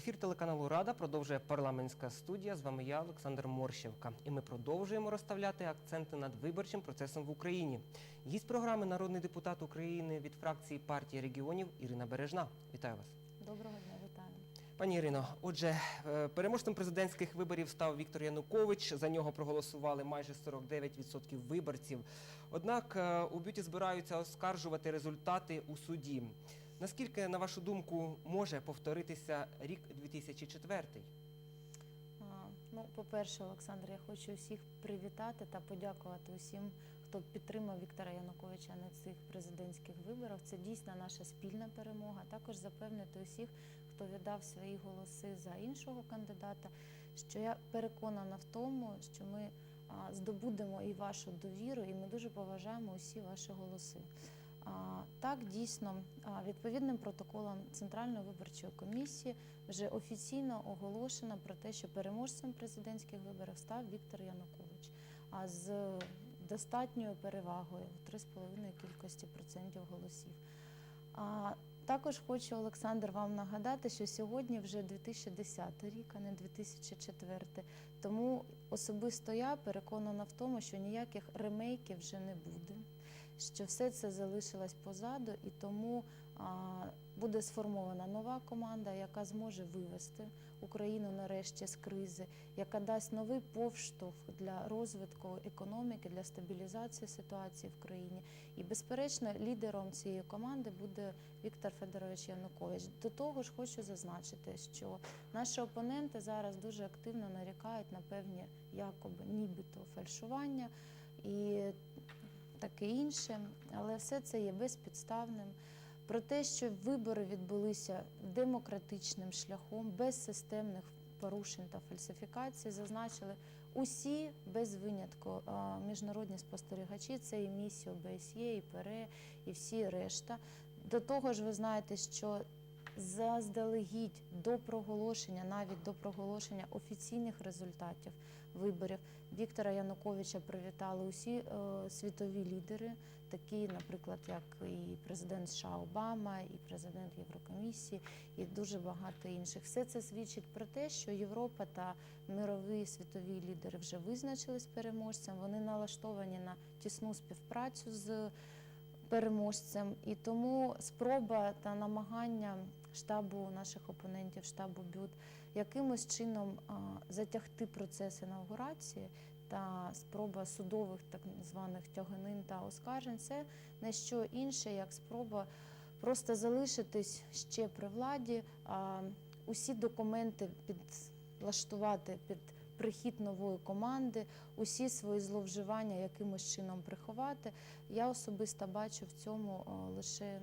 Ефір телеканалу Рада продовжує парламентська студія. З вами я, Олександр Морщевка. І ми продовжуємо розставляти акценти над виборчим процесом в Україні. Гість програми народний депутат України від фракції партії регіонів Ірина Бережна. Вітаю вас. Доброго дня, вітаю. Пані Ірино, отже, е, переможцем президентських виборів став Віктор Янукович. За нього проголосували майже 49% виборців. Однак е, у бюті збираються оскаржувати результати у суді. Наскільки, на вашу думку, може повторитися рік 2004? Ну, по-перше, Олександр, я хочу всіх привітати та подякувати усім, хто підтримав Віктора Януковича на цих президентських виборах. Це дійсно наша спільна перемога. Також запевнити усіх, хто віддав свої голоси за іншого кандидата, що я переконана в тому, що ми здобудемо і вашу довіру, і ми дуже поважаємо усі ваші голоси. Так, дійсно, відповідним протоколом Центральної виборчої комісії вже офіційно оголошено про те, що переможцем президентських виборів став Віктор Янукович. А з достатньою перевагою в 3,5 кількості процентів голосів. Також хочу, Олександр, вам нагадати, що сьогодні вже 2010 рік, а не 2004. Тому особисто я переконана в тому, що ніяких ремейків вже не буде, що все це залишилось позаду, і тому буде сформована нова команда, яка зможе вивести Україну нарешті з кризи, яка дасть новий повштовх для розвитку економіки, для стабілізації ситуації в країні. І, безперечно, лідером цієї команди буде Віктор Федорович Янукович. До того ж, хочу зазначити, що наші опоненти зараз дуже активно нарікають на певні якоби нібито фальшування і таке інше, але все це є безпідставним. Про те, що вибори відбулися демократичним шляхом, без системних порушень та фальсифікацій, зазначили усі без винятку міжнародні спостерігачі. Це і місія ОБСЄ, і ПРЕ, і всі решта. До того ж, ви знаєте, що заздалегідь до проголошення, навіть до проголошення офіційних результатів виборів Віктора Януковича привітали усі е, світові лідери, такі, наприклад, як і президент США Обама, і президент Єврокомісії, і дуже багато інших. Все це свідчить про те, що Європа та мирові світові лідери вже визначились переможцем. Вони налаштовані на тісну співпрацю з переможцем. І тому спроба та намагання штабу наших опонентів, штабу БЮТ, якимось чином затягти процес інаугурації та спроба судових так званих тяганин та оскаржень це не що інше, як спроба просто залишитись ще при владі, а усі документи підлаштувати під прихід нової команди, усі свої зловживання якимось чином приховати. Я особисто бачу в цьому лише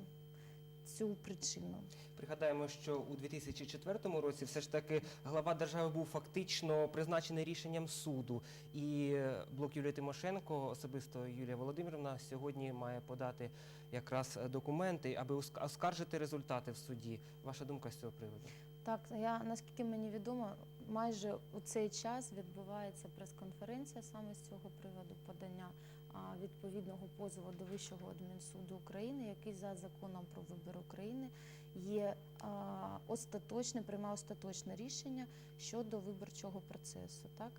цю причину. Пригадаємо, що у 2004 році все ж таки глава держави був фактично призначений рішенням суду. І е, блок Юлії Тимошенко, особисто Юлія Володимирівна, сьогодні має подати якраз е, документи, аби оск- оскаржити результати в суді. Ваша думка з цього приводу? Так, я наскільки мені відомо, майже у цей час відбувається прес-конференція саме з цього приводу подання відповідного позову до Вищого адмінсуду України, який за законом про вибір України є остаточне, приймає остаточне рішення щодо виборчого процесу. Так?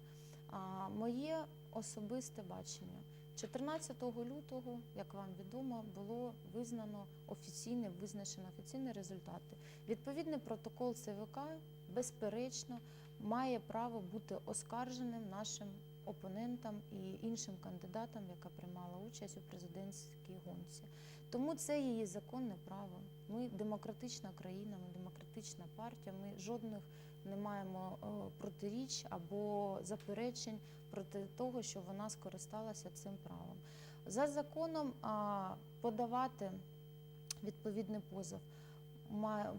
Моє особисте бачення. 14 лютого, як вам відомо, було визнано офіційне, визначено офіційні результати. Відповідний протокол ЦВК, безперечно, має право бути оскарженим нашим опонентам і іншим кандидатам, яка приймала участь у президентській гонці. Тому це її законне право. Ми демократична країна, ми демократична партія. Ми жодних не маємо е, протиріч або заперечень проти того, що вона скористалася цим правом. За законом подавати відповідний позов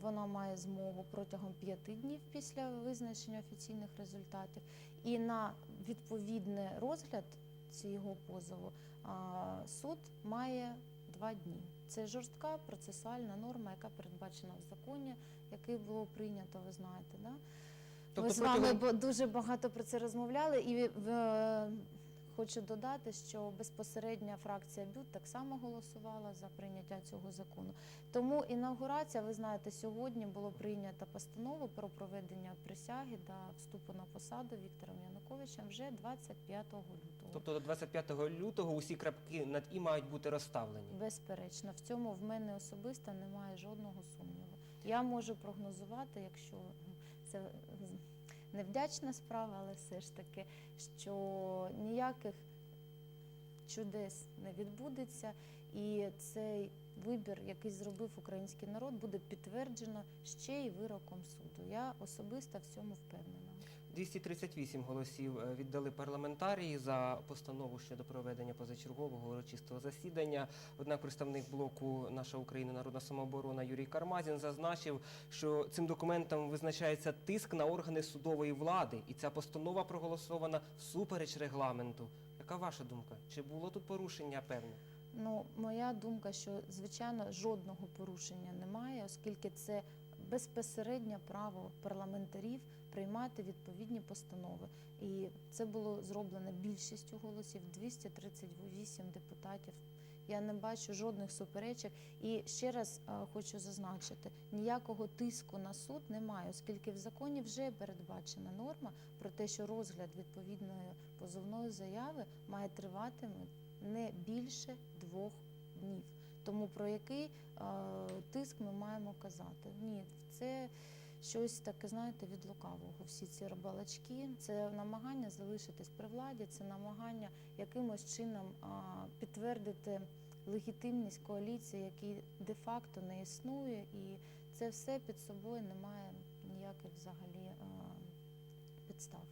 вона має змогу протягом п'яти днів після визначення офіційних результатів. І на відповідний розгляд цього позову суд має два дні. Це жорстка процесуальна норма, яка передбачена в законі, який було прийнято, ви знаєте. Да? Ми з вами протягом- дуже багато про це розмовляли, і е, хочу додати, що безпосередня фракція БЮТ так само голосувала за прийняття цього закону. Тому інаугурація, ви знаєте, сьогодні було прийнято постанову про проведення присяги та вступу на посаду Віктором Януковичем вже 25 лютого. Тобто до 25 лютого усі крапки над і мають бути розставлені. Безперечно, в цьому в мене особисто немає жодного сумніву. Я можу прогнозувати, якщо це невдячна справа, але все ж таки, що ніяких чудес не відбудеться, і цей вибір, який зробив український народ, буде підтверджено ще й вироком суду. Я особисто в цьому впевнена. 238 голосів е, віддали парламентарії за постанову щодо проведення позачергового урочистого засідання. Однак представник блоку Наша Україна Народна самооборона Юрій Кармазін зазначив, що цим документом визначається тиск на органи судової влади, і ця постанова проголосована всупереч регламенту. Яка ваша думка? Чи було тут порушення певне? Ну, моя думка, що звичайно жодного порушення немає, оскільки це безпосереднє право парламентарів приймати відповідні постанови. І це було зроблено більшістю голосів 238 депутатів. Я не бачу жодних суперечок. І ще раз е, хочу зазначити: ніякого тиску на суд немає, оскільки в законі вже передбачена норма про те, що розгляд відповідної позовної заяви має тривати не більше двох днів. Тому про який е, тиск ми маємо казати? Ні, це щось таке, знаєте, від лукавого. Всі ці балачки, це намагання залишитись при владі, це намагання якимось чином підтвердити легітимність коаліції, який де-факто не існує, і це все під собою не має ніяких взагалі а, підстав.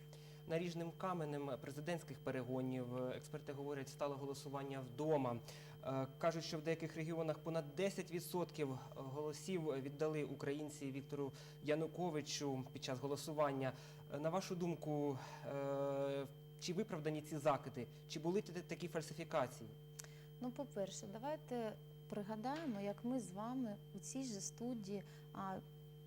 Наріжним каменем президентських перегонів е, експерти говорять стало голосування вдома. Е, Кажуть, що в деяких регіонах понад 10% голосів віддали українці Віктору Януковичу під час голосування. Е, На вашу думку, е, чи виправдані ці закиди? Чи були такі фальсифікації? Ну, по-перше, давайте пригадаємо, як ми з вами у цій же студії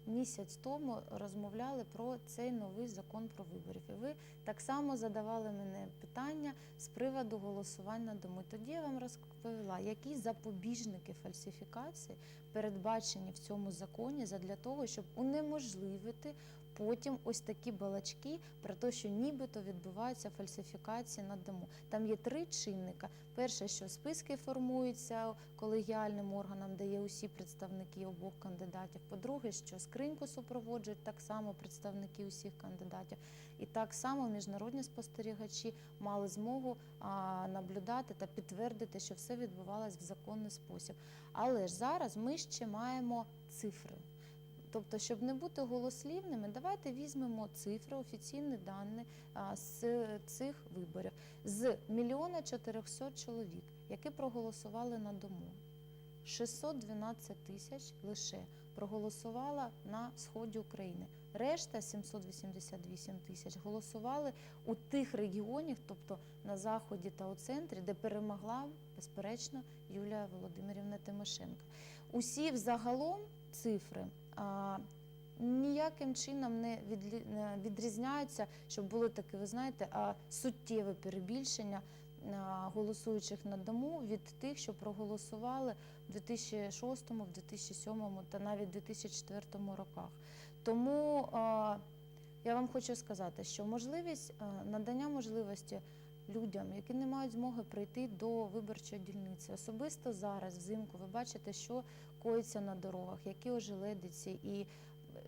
місяць тому розмовляли про цей новий закон про виборів. І ви так само задавали мене питання з приводу голосування дому. Тоді я вам розповіла, які запобіжники фальсифікації передбачені в цьому законі задля того, щоб унеможливити потім ось такі балачки про те, що нібито відбуваються фальсифікації на дому. Там є три чинника. Перше, що списки формуються колегіальним органом, де є усі представники обох кандидатів. По-друге, що скриньку супроводжують так само представники усіх кандидатів. І так само міжнародні спостерігачі мали змогу а, наблюдати та підтвердити, що все відбувалось в законний спосіб. Але ж зараз ми ще маємо цифри. Тобто, щоб не бути голослівними, давайте візьмемо цифри, офіційні дані з цих виборів. З мільйона 400 чоловік, які проголосували на дому, 612 тисяч лише проголосувала на сході України. Решта 788 тисяч голосували у тих регіонах, тобто на заході та у центрі, де перемогла безперечно Юлія Володимирівна Тимошенко. Усі взагалом цифри ніяким чином не, відрізняються, щоб було таке, ви знаєте, суттєве перебільшення голосуючих на дому від тих, що проголосували в 2006, в 2007 та навіть в 2004 роках. Тому я вам хочу сказати, що можливість надання можливості людям, які не мають змоги прийти до виборчої дільниці, особисто зараз, взимку, ви бачите, що коїться на дорогах, які ожеледиці, і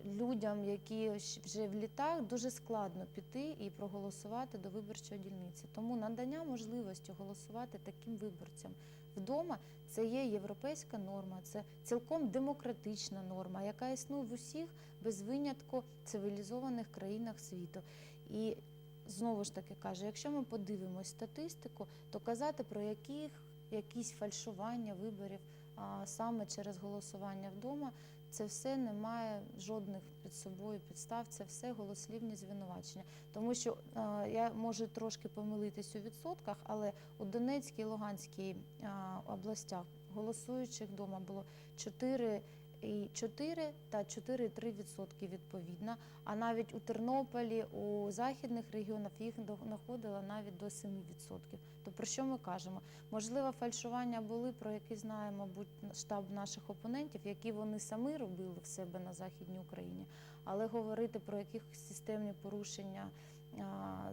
людям, які вже в літах, дуже складно піти і проголосувати до виборчої дільниці. Тому надання можливості голосувати таким виборцям вдома це є європейська норма, це цілком демократична норма, яка існує в усіх без винятку цивілізованих країнах світу. І знову ж таки кажу, якщо ми подивимось статистику, то казати про яких якісь фальшування виборів а, саме через голосування вдома, це все не має жодних під собою підстав, це все голослівні звинувачення. Тому що а, я можу трошки помилитись у відсотках, але у Донецькій і Луганській а, областях голосуючих вдома було 4,4 та 4,3% відповідно. А навіть у Тернополі, у західних регіонах їх доходило навіть до 7%. То про що ми кажемо? Можливо, фальшування були, про які знає, мабуть, штаб наших опонентів, які вони самі робили в себе на Західній Україні. Але говорити про якісь системні порушення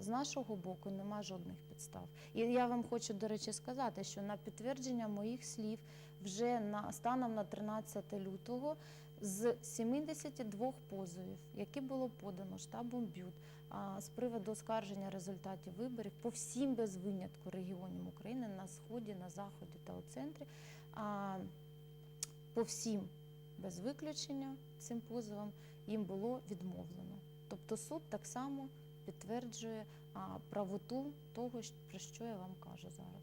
з нашого боку нема жодних підстав. І я вам хочу, до речі, сказати, що на підтвердження моїх слів вже на станом на 13 лютого з 72 позовів, які було подано штабом БЮТ з приводу оскарження результатів виборів по всім без винятку регіонів України на сході, на заході та у центрі. По всім без виключення цим позовам їм було відмовлено. Тобто суд так само підтверджує правоту того, про що я вам кажу зараз.